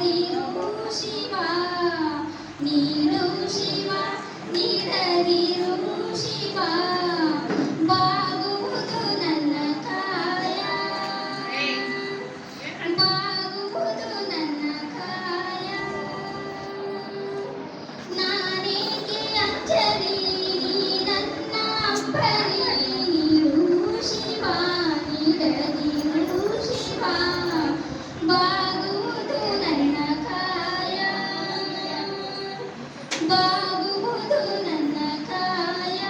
見た広島見た広島 ನನ್ನ ಕಾಯ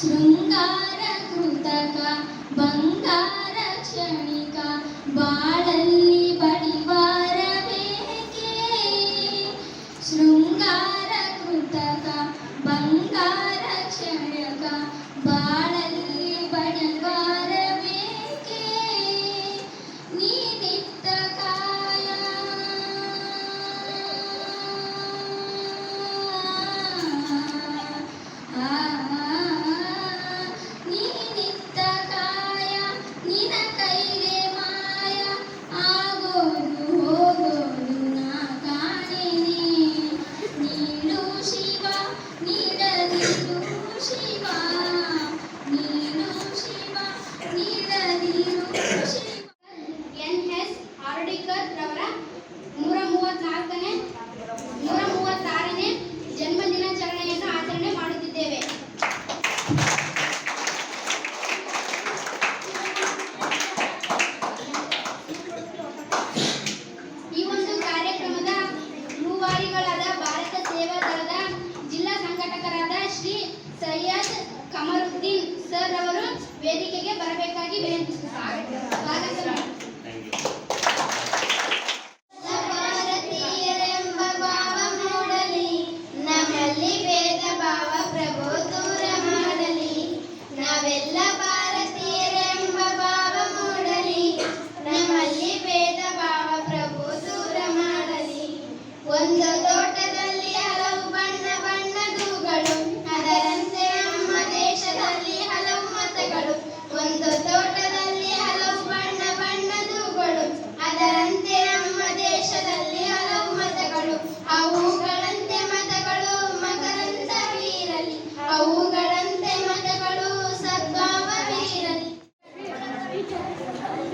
ಶೃಂಗಾರ ಬಂಗಾರ ಕ್ಷಣಿಕ ಬಾಳಲ್ಲಿ ಬಡ ಸೈಯದ್ ಕಮರುದ್ದೀನ್ ಸರ್ ಅವರು ವೇದಿಕೆಗೆ ಬರಬೇಕಾಗಿ ವಿನಂತಿಸುತ್ತಾರೆ.